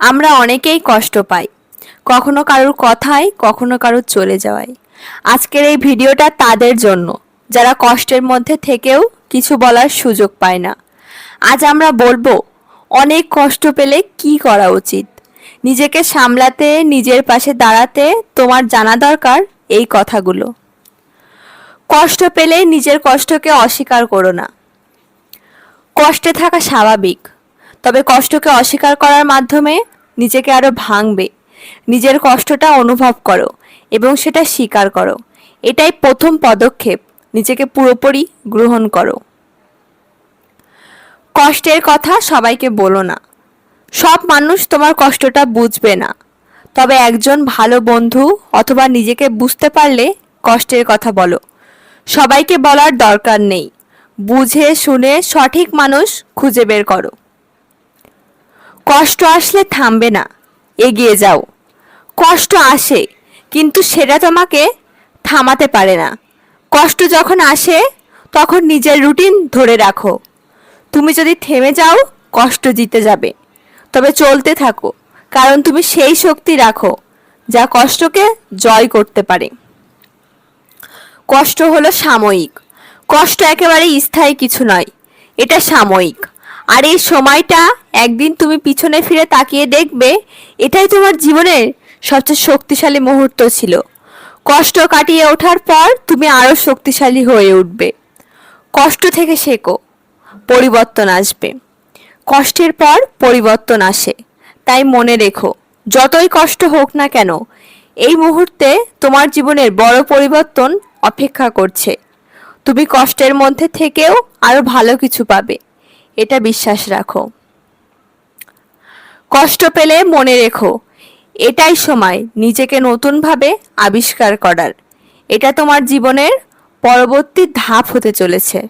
আমরা অনেকেই কষ্ট পাই। কখনো কারোর কথায়, কখনো কারোর চলে যাওয়ায়। আজকের এই ভিডিওটা তাদের জন্য, যারা কষ্টের মধ্যে থেকেও কিছু বলার সুযোগ পায় না। আজ আমরা বলব, অনেক কষ্ট পেলে কি করা উচিত? নিজেকে সামলাতে, নিজের পাশে দাঁড়াতে তোমার জানা দরকার এই কথাগুলো। কষ্ট পেলে নিজের কষ্টকে অস্বীকার করো না। কষ্টে থাকা স্বাভাবিক। তবে কষ্টকে অস্বীকার করার মাধ্যমে নিজেকে আরও ভাঙবে। নিজের কষ্টটা অনুভব করো এবং সেটা স্বীকার করো। এটাই প্রথম পদক্ষেপ। নিজেকে পুরোপুরি গ্রহণ করো। কষ্টের কথা সবাইকে বলো না। সব মানুষ তোমার কষ্টটা বুঝবে না। তবে একজন ভালো বন্ধু অথবা নিজেকে বুঝতে পারলে কষ্টের কথা বলো। সবাইকে বলার দরকার নেই। বুঝে, শুনে সঠিক মানুষ খুঁজে বের করো। কষ্ট আসলে থামবে না। এগিয়ে যাও। কষ্ট আসে, কিন্তু সেটা তোমাকে থামাতে পারে না। কষ্ট যখন আসে, তখন নিজের রুটিন ধরে রাখো। তুমি যদি থেমে যাও, কষ্ট জিতে যাবে। তবে চলতে থাকো, কারণ তুমি সেই শক্তি রাখো, যা কষ্টকে জয় করতে পারে। কষ্ট হলো সাময়িক। কষ্ট একেবারে স্থায়ী কিছু নয়, এটা সাময়িক। আর এই সময়টা একদিন তুমি পিছনে ফিরে তাকিয়ে দেখবে, এটাই তোমার জীবনের সবচেয়ে শক্তিশালী মুহূর্ত ছিল। কষ্ট কাটিয়ে ওঠার পর তুমি আরও শক্তিশালী হয়ে উঠবে। কষ্ট থেকে শেখো, পরিবর্তন আসবে। কষ্টের পর পরিবর্তন আসে। তাই মনে রেখো, যতই কষ্ট হোক না কেন, এই মুহূর্তে তোমার জীবনের বড় পরিবর্তন অপেক্ষা করছে। তুমি কষ্টের মধ্যে থেকেও আরও ভালো কিছু পাবে। এটা বিশ্বাস রাখো। কষ্ট পেলে মনে রেখো, এটাই সময় নিজেকে নতুনভাবে আবিষ্কার করার। এটা তোমার জীবনের পরবর্তী ধাপ হতে চলেছে।